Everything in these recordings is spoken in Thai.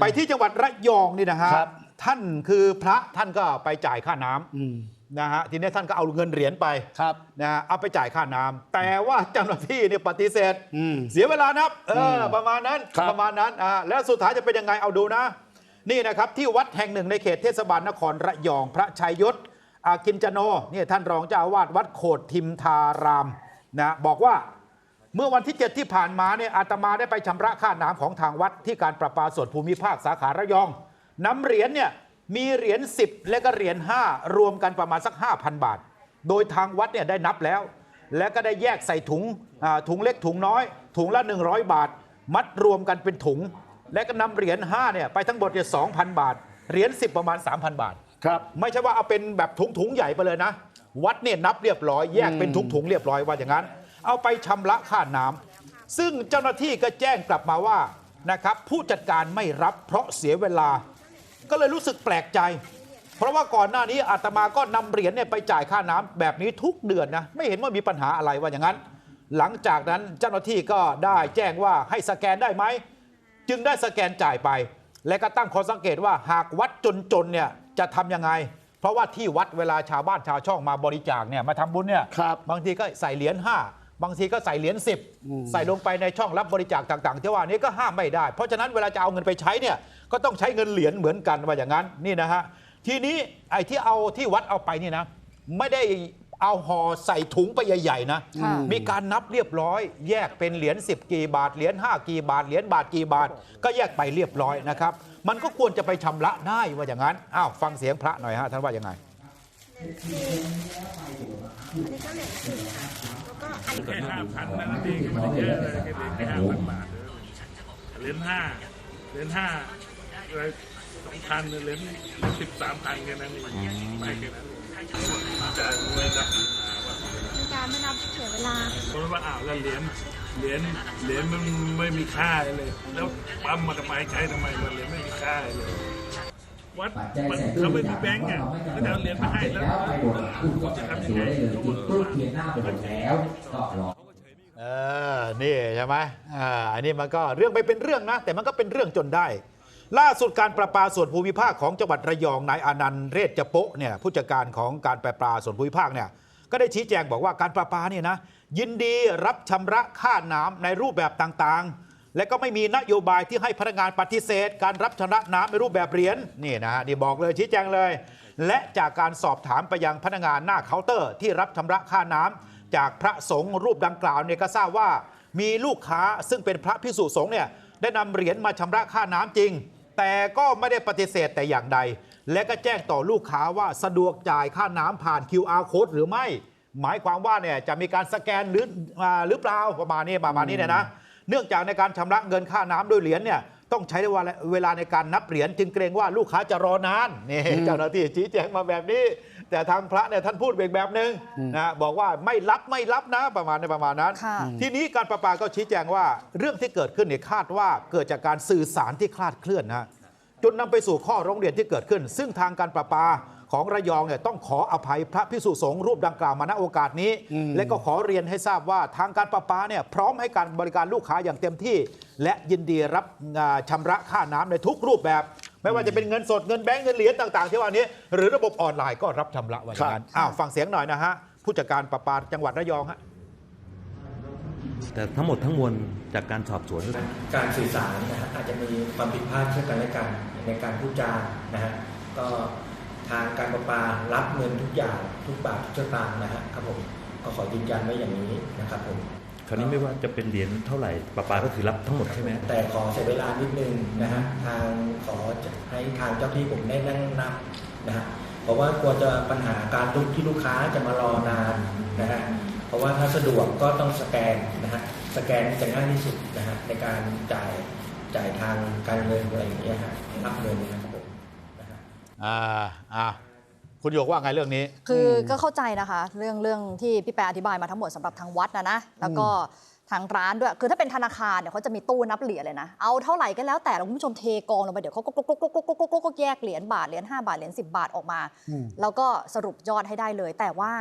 ไปที่จังหวัดระยองนี่นะฮะครับ ท่านคือพระท่านก็ไปจ่ายค่าน้ำอืมนะฮะทีนี้ท่านก็เอาเงินเหรียญไปครับ นะฮะเอาไปจ่ายค่าน้ำแต่ว่าเจ้าหน้าที่เนี่ยปฏิเสธ อืม เสียเวลานับเอออมประมาณนั้นครับ ประมาณนั้นอ่าแล้วสุดท้ายจะเป็นยังไงเอาดูนะ นี่นะครับ ที่วัดแห่งหนึ่งในเขตเทศบาลนครระยอง พระชัยยศอากินจโนเนี่ยท่านรองเจ้าอาวาสวัดโขดทิมทารามนะบอกว่า เมื่อวันที่ 7 ที่ผ่านมาเนี่ยอาตมาได้ไปชำระค่าน้ำของทางวัดที่การประปาส่วนภูมิภาคสาขาระยองนำเหรียญเนี่ยมีเหรียญ10 และก็เหรียญ5 รวมกันประมาณสัก 5,000 บาท โดยทางวัดเนี่ยได้นับแล้ว และก็ได้แยกใส่ถุงอ่าถุงเล็กถุงน้อย ถุงละ 100 บาท มัดรวมกันเป็นถุง และก็นำเหรียญ5เนี่ยไปทั้งหมดเนี่ย2,000 บาท เหรียญ10 ประมาณ 3,000 บาทครับไม่ใช่ว่าเอาเป็นแบบถุงถุงๆใหญ่ไปเลยนะ วัดเนี่ยนับเรียบร้อยแยกเป็นถุงถุงๆเรียบร้อยว่าอย่างนั้น เอาไปชำระค่าน้ำซึ่งเจ้าหน้าที่ก็แจ้งกลับมาว่านะครับผู้จัดการไม่รับเพราะเสียเวลา ก็เลยรู้สึกแปลกใจ เพราะว่าก่อนหน้านี้อาตมาก็นำเหรียญเนี่ยไปจ่ายค่าน้ำแบบนี้ทุกเดือนนะไม่เห็นว่ามีปัญหาอะไรว่าอย่างนั้น หลังจากนั้นเจ้าหน้าที่ก็ได้แจ้งว่าให้สแกนได้ไหมจึงได้สแกนจ่ายไป และก็ตั้งข้อสังเกตว่าหากวัดจนๆเนี่ยจะทำยังไง เพราะว่าที่วัดเวลาชาวบ้านชาวช่องมาบริจาคเนี่ยมาทำบุญเนี่ยครับบางทีก็ใส่เหรียญ5 บางทีก็ใส่เหรียญ10ใส่ลงไปในช่องรับบริจาคต่างๆที่ว่านี้ก็ห้ามไม่ได้ เพราะฉะนั้นเวลาจะเอาเงินไปใช้เนี่ยก็ต้องใช้เงินเหรียญเหมือนกันว่าอย่างนั้นนี่นะฮะทีนี้ไอ้ที่เอาที่วัดเอาไปนี่นะ ไม่ได้เอาห่อใส่ถุงไปใหญ่ๆนะค่ะมีการนับเรียบร้อย แยกเป็นเหรียญ10 กี่บาทเหรียญ5กี่บาทเหรียญบาทกี่บาท ก็แยกไปเรียบร้อยนะครับ มันก็ควรจะไปชำระได้ว่าอย่างนั้นอ้าวฟังเสียงพระหน่อยฮะท่านว่ายังไงแแค่ห้าพันนั่นเองก็ไม่ได้เยอะเลยแค่แค่ห้าพันบาทเหรียญห้าเหรียญห้าอะไรสองพันเหรียญสิบสามพันแค่นั้นเองไม่แค่นั้นจะไม่รับมีการไม่นับเสียเวลาเพราะว่าอ้าวแล้วเหรียญเหรียญเหรียญมันไม่มีค่าเลย แล้วปั๊มมาทำไมใช้ทำไมมันเหรียญไม่มีค่าเลย วัดมันเขาไม่มีแบงก์อะก็จะเอาเหรียญมาให้แล้วแล้วไปบนคุณก็จะทำยังไงได้เลยติดตู้เทียนหน้าไปหมดแล้วก็รอเออนี่ใช่ไหมอ่าอันนี้มันก็เรื่องไปเป็นเรื่องนะ แต่มันก็เป็นเรื่องจนได้ ล่าสุดการประปาส่วนภูมิภาคของจังหวัดระยองนายอานันต์เรศจโปะเนี่ยผู้จัดการของการประปาส่วนภูมิภาคเนี่ยก็ได้ชี้แจงบอกว่าการประปาเนี่ยนะยินดีรับชำระค่าน้ำในรูปแบบต่างๆ และก็ไม่มีนโยบายที่ให้พนักงานปฏิเสธ การรับชำระน้ำในรูปแบบเหรียญนี่นะฮะนี่บอกเลยชี้แจงเลย และจากการสอบถามไปยังพนักงานหน้าเคาน์เตอร์ ที่รับชำระค่าน้ำจากพระสงฆ์รูปดังกล่าวเนี่ยก็ทราบว่า มีลูกค้าซึ่งเป็นพระพิสุสงฆ์เนี่ยได้นำเหรียญมาชำระค่าน้ำจริง แต่ก็ไม่ได้ปฏิเสธแต่อย่างใด และก็แจ้งต่อลูกค้าว่าสะดวกจ่ายค่าน้ำผ่าน QR code หรือไม่ หมายความว่าเนี่ยจะมีการสแกนหรืออ่าหรือเปล่าประมาณนี้ประมาณนี้เนี่ยนะ เนื่องจากในการชำระเงินค่าน้ำด้วยเหรียญเนี่ยต้องใช้เวลาในการนับเหรียญจึงเกรงว่าลูกค้าจะรอนานนี่เจ้าหน้าที่ชี้แจงมาแบบนี้ แต่ทางพระเนี่ยท่านพูดอีกแบบหนึ่งนะบอกว่าไม่รับไม่รับนะประมาณในประมาณนั้นค่ะทีนี้การประปาก็ชี้แจงว่าเรื่องที่เกิดขึ้นเนี่ยคาดว่าเกิดจากการสื่อสารที่คลาดเคลื่อนนะจนนำไปสู่ข้อร้องเรียนที่เกิดขึ้น ซึ่งทางการประปา ของระยองเนี่ยต้องขออภัยพระพิสุสงฆ์รูปดังกล่าวมาณโอกาสนี้ และก็ขอเรียนให้ทราบว่าทางการประปาเนี่ยพร้อมให้การบริการลูกค้าอย่างเต็มที่ และยินดีรับอ่าชำระค่าน้ำในทุกรูปแบบ ไม่ว่าจะเป็นเงินสดเงินแบงก์เงินเหรียญต่าง ๆ ที่ว่านี้ หรือระบบออนไลน์ก็รับชำระไว้อย่างนั้นอ้าวฟังเสียงหน่อยนะฮะผู้จัดการประปาจังหวัดระยองฮะแต่ทั้งหมดทั้งมวลจากการสอบสวน การสื่อสารนะฮะอาจจะมีความผิดพลาดเช่นกันและกันในการพูดจานะฮะก็ ทางการประปารับเงินทุกอย่างทุกบาททุกสตางค์นะฮะครับผมก็ขอยืนยันไว้อย่างนี้นะครับผมคราวนี้ไม่ว่าจะเป็นเหรียญเท่าไหร่ปาปาก็คือรับทั้งหมดใช่ไหมแต่ขอเสียเวลานิดนึงนะฮะทางขอให้ทางเจ้าที่ผมได้นั่งนับนะฮะเพราะว่ากลัวจะปัญหาการทุกที่ลูกค้าจะมารอนานนะฮะเพราะว่าถ้าสะดวกก็ต้องสแกนนะฮะสแกนจะง่ายที่สุดนะฮะในการจ่ายจ่ายทางการเงินอะไรอย่างเงี้ยฮะรับเงินนะครับผมนะฮะ อ่าอ่าคุณโยกว่าไงเรื่องนี้ คือก็เข้าใจนะคะ เรื่องเรื่องที่พี่แปรอธิบายมาทั้งหมดสำหรับทางวัดนะนะแล้วก็ทางร้านด้วย คือถ้าเป็นธนาคารเนี่ยเขาจะมีตู้นับเหรียญเลยนะ เอาเท่าไหร่ก็แล้วแต่แล้วคุณผู้ชมเทกองลงไปเดี๋ยวเขาก็กกกกกกกกแยกเหรียญบาทเหรียญ5บาทเหรียญ10 บาทออกมา แล้วก็สรุปยอดให้ได้เลย แต่ว่า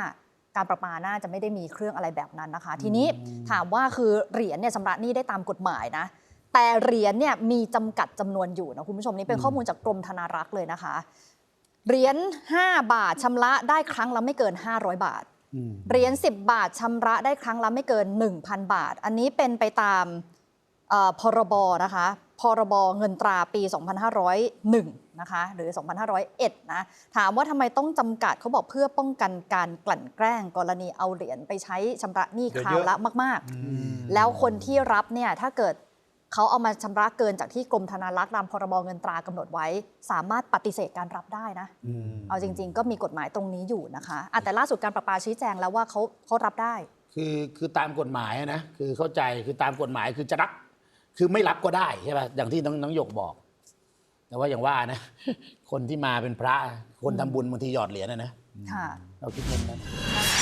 การประปาน่าจะไม่ได้มีเครื่องอะไรแบบนั้นนะคะ ทีนี้ถามว่าคือเหรียญเนี่ยชำระหนี้ได้ตามกฎหมายนะแต่เหรียญเนี่ยมีจำกัดจำนวนอยู่นะคุณผู้ชมนี่เป็นข้อมูลจากกรมธนารักษ์เลยนะคะ เหรียญ5 บาทชำระได้ครั้งละไม่เกิน 500 บาท เหรียญ10 บาทชำระได้ครั้งละไม่เกิน 1,000 บาท อันนี้เป็นไปตามเอ่อพรบนะคะพรบเงินตราปี 2501 นะคะ หรือ 2501 นะ ถามว่าทำไมต้องจำกัดเขาบอกเพื่อป้องกันการกลั่นแกล้ง กรณีเอาเหรียญไปใช้ชำระหนี้คราวละมาก ๆ แล้วคนที่รับเนี่ยถ้าเกิด เขาเอามาชำระเกินจากที่กรมธนารักษ์ตามพรบเงินตรากำหนดไว้ สามารถปฏิเสธการรับได้นะ เอาจริง ๆ ก็มีกฎหมายตรงนี้อยู่นะคะอะแต่ล่าสุดการประปาชี้แจงแล้วว่าเขาเขารับได้ คือคือตามกฎหมายอะนะคือเข้าใจคือตามกฎหมายคือจะรับคือไม่รับก็ได้ใช่ป่ะอย่างที่น้องน้องหยกบอก แต่ว่าอย่างว่านะ คนที่มาเป็นพระคนทำบุญบางทีหยอดเหรียญนะนะค่ะเราคิดมุมนั้นนะคะ